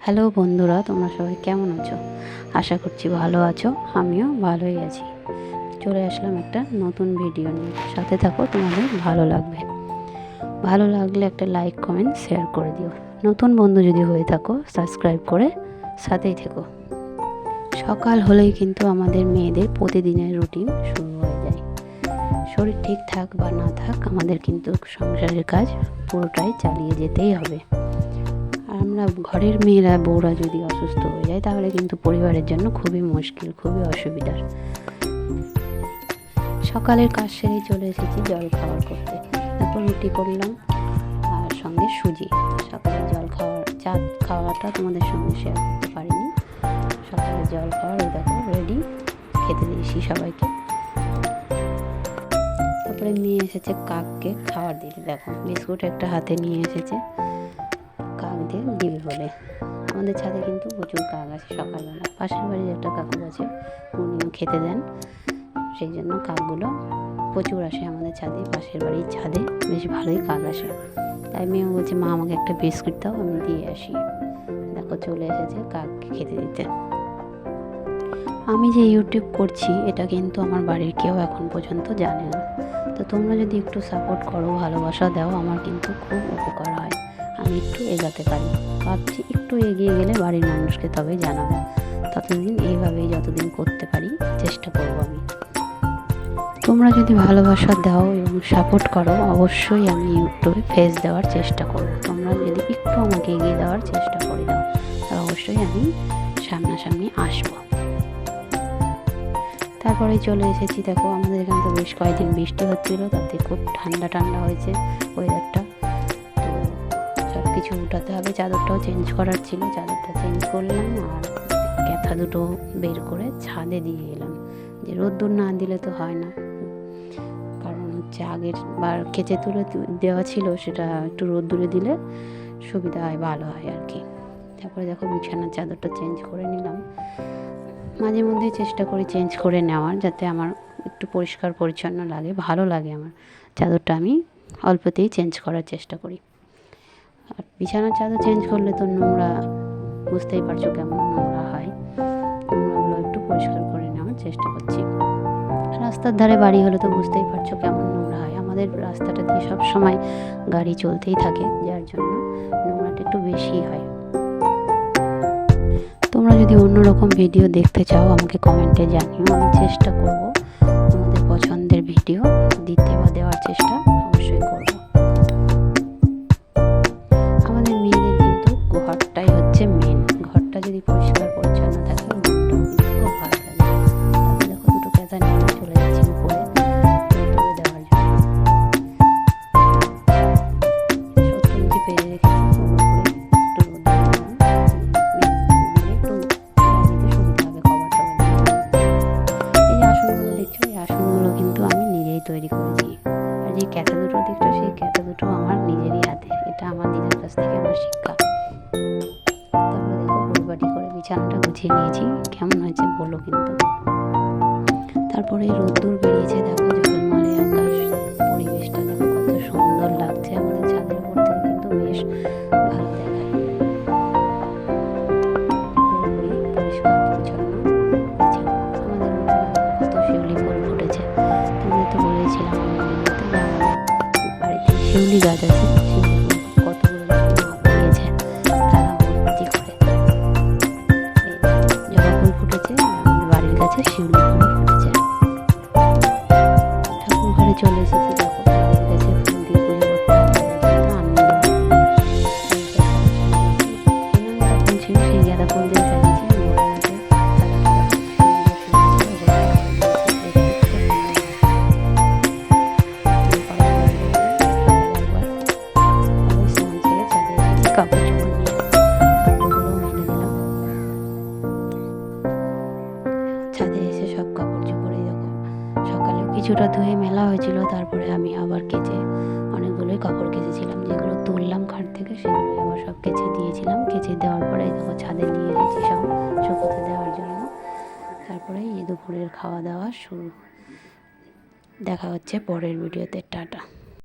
Hello বন্ধুরা, তোমরা সবাই কেমন আছো? আশা করছি ভালো আছো, আমিও ভালোই আছি। চলে আসলাম একটা নতুন ভিডিও নিয়ে। সাথে থাকো, তোমাদের ভালো লাগবে। ভালো লাগলে একটা লাইক, কমেন্ট, শেয়ার করে দিও। নতুন বন্ধু যদি হয়ে থাকো, সাবস্ক্রাইব করে সাথেই থেকো। সকাল হলেই কিন্তু আমাদের মেয়েদের প্রতিদিনের রুটিন শুরু হয়ে যায়। শরীর ঠিক থাক বা না থাক, আমাদের কিন্তু সংসারের কাজ পুরোটাই চালিয়ে যেতেই হবে। আমরা ঘরের মেয়েরা, বউরা যদি অসুস্থ হয়ে যায়, তাহলে কিন্তু পরিবারের জন্য খুবই মুশকিল, খুবই অসুবিধার। সকালের কাজ সেরেই চলে এসেছি, জল খাওয়ার করতে। তারপর রুটি করলাম, আর সঙ্গে সুজি। সকালে জল খাওয়ার, চা খাওয়াটা তোমাদের সঙ্গে শেয়ার করতে পারিনি। সকালে জল খাওয়ার ওই দেখো রেডি খেতে দিয়েছি সবাইকে। তারপরে মেয়ে এসেছে কাককে খাওয়ার দিতে। দেখো, বিস্কুট একটা হাতে নিয়ে এসেছে। কাক দিয়ে দিবে বলে। আমাদের ছাদে কিন্তু প্রচুর কাক আছে সকালবেলা। পাশের বাড়ির একটা কাকু আছে, উনিও খেতে দেন। সেই জন্য কাকগুলো প্রচুর আসে আমাদের ছাদে, পাশের বাড়ির ছাদে। বেশ ভালোই কাক আসে। তাই মেয়ে বলছে, মা, আমাকে একটা বিস্কুট দাও, আমি দিয়ে আসি। দেখো, চলে এসেছে কাককে খেতে দিতে। আমি যে ইউটিউব করছি, এটা কিন্তু আমার বাড়ির কেউ এখন পর্যন্ত জানে না। তো তোমরা যদি একটু সাপোর্ট করো, ভালোবাসা দাও, আমার কিন্তু খুব উপকার হয়। আমি একটু এগাতে পারি। ভাবছি একটু এগিয়ে গেলে বাড়ির মানুষকে তবে জানাব। ততদিন এইভাবেই যতদিন করতে পারি, চেষ্টা করব আমি। তোমরা যদি ভালোবাসা দাও এবং সাপোর্ট করো, অবশ্যই আমি ইউটিউবে ফেস দেওয়ার চেষ্টা করব। তোমরা যদি একটু আমাকে এগিয়ে দেওয়ার চেষ্টা করে দাও, তাহলে অবশ্যই আমি সামনাসামনি আসব। তারপরে চলে এসেছি, দেখো আমাদের এখানে তো বেশ কয়েকদিন বৃষ্টি হচ্ছিল, তাতে খুব ঠান্ডা ঠান্ডা হয়েছে ওয়েদারটা কিছু উঠাতে হবে। চাদরটাও চেঞ্জ করার ছিল। চাদরটা চেঞ্জ করলাম আর ক্যাথা দুটো বের করে ছাদে দিয়ে এলাম। যে রোদ্দুর না দিলে তো হয় না। কারণ হচ্ছে আগের বার কেচে তুলে দেওয়া ছিল সেটা একটু রোদ্দুরে দিলে সুবিধা হয়, ভালো হয় আর কি। তারপরে দেখো বিছানার চাদরটা চেঞ্জ করে নিলাম। মাঝে মধ্যেই চেষ্টা করি চেঞ্জ করে নেওয়ার যাতে আমার একটু পরিষ্কার পরিচ্ছন্ন লাগে, ভালো লাগে আমার। চাদরটা আমি অল্পতেই চেঞ্জ করার চেষ্টা করি। আর বিছানার চাদর চেঞ্জ করলে তো নোংরা বুঝতেই পারছ কেমন নোংরা হয়। নোংরাগুলো একটু পরিষ্কার করে নেওয়ার চেষ্টা করছি। রাস্তার ধারে বাড়ি হলে তো বুঝতেই পারছ কেমন নোংরা হয়। আমাদের রাস্তাটা দিয়ে সব সময় গাড়ি চলতেই থাকে, যার জন্য নোংরাটা একটু বেশি হয়। তোমরা যদি অন্যরকম ভিডিও দেখতে চাও, আমাকে কমেন্টে জানিও, আমি চেষ্টা করব তোমাদের পছন্দের ভিডিও দিতে বা দেওয়ার চেষ্টা। তৈরি করেছি। আর যে ক্যাথা দুটো দেখছ সেই ক্যাথা দুটো আমার নিজেরই হাতে। এটা আমার নিজের কাছ থেকে আমার শিক্ষা। তারপরে দেখো করে বিছানাটা গুছিয়ে নিয়েছি। কেমন হয়েছে বলো কিন্তু। তারপরে রোদ্দুর বেরিয়েছে, দেখো আকাশ। শিউলি গাছ আছে কিছুটা ধুয়ে মেলা হয়েছিল, তারপরে আমি আবার কেচে অনেকগুলোই কাপড় কেচেছিলাম, যেগুলো তুললাম খাট থেকে সেগুলো আবার সব কেচে দিয়েছিলাম। কেচে দেওয়ার পরে দেখো ছাদে নিয়ে এসেছি সব শুকোতে দেওয়ার জন্য। তারপরে এই দুপুরের খাওয়া দাওয়া শুরু। দেখা হচ্ছে পরের ভিডিওতে, টাটা।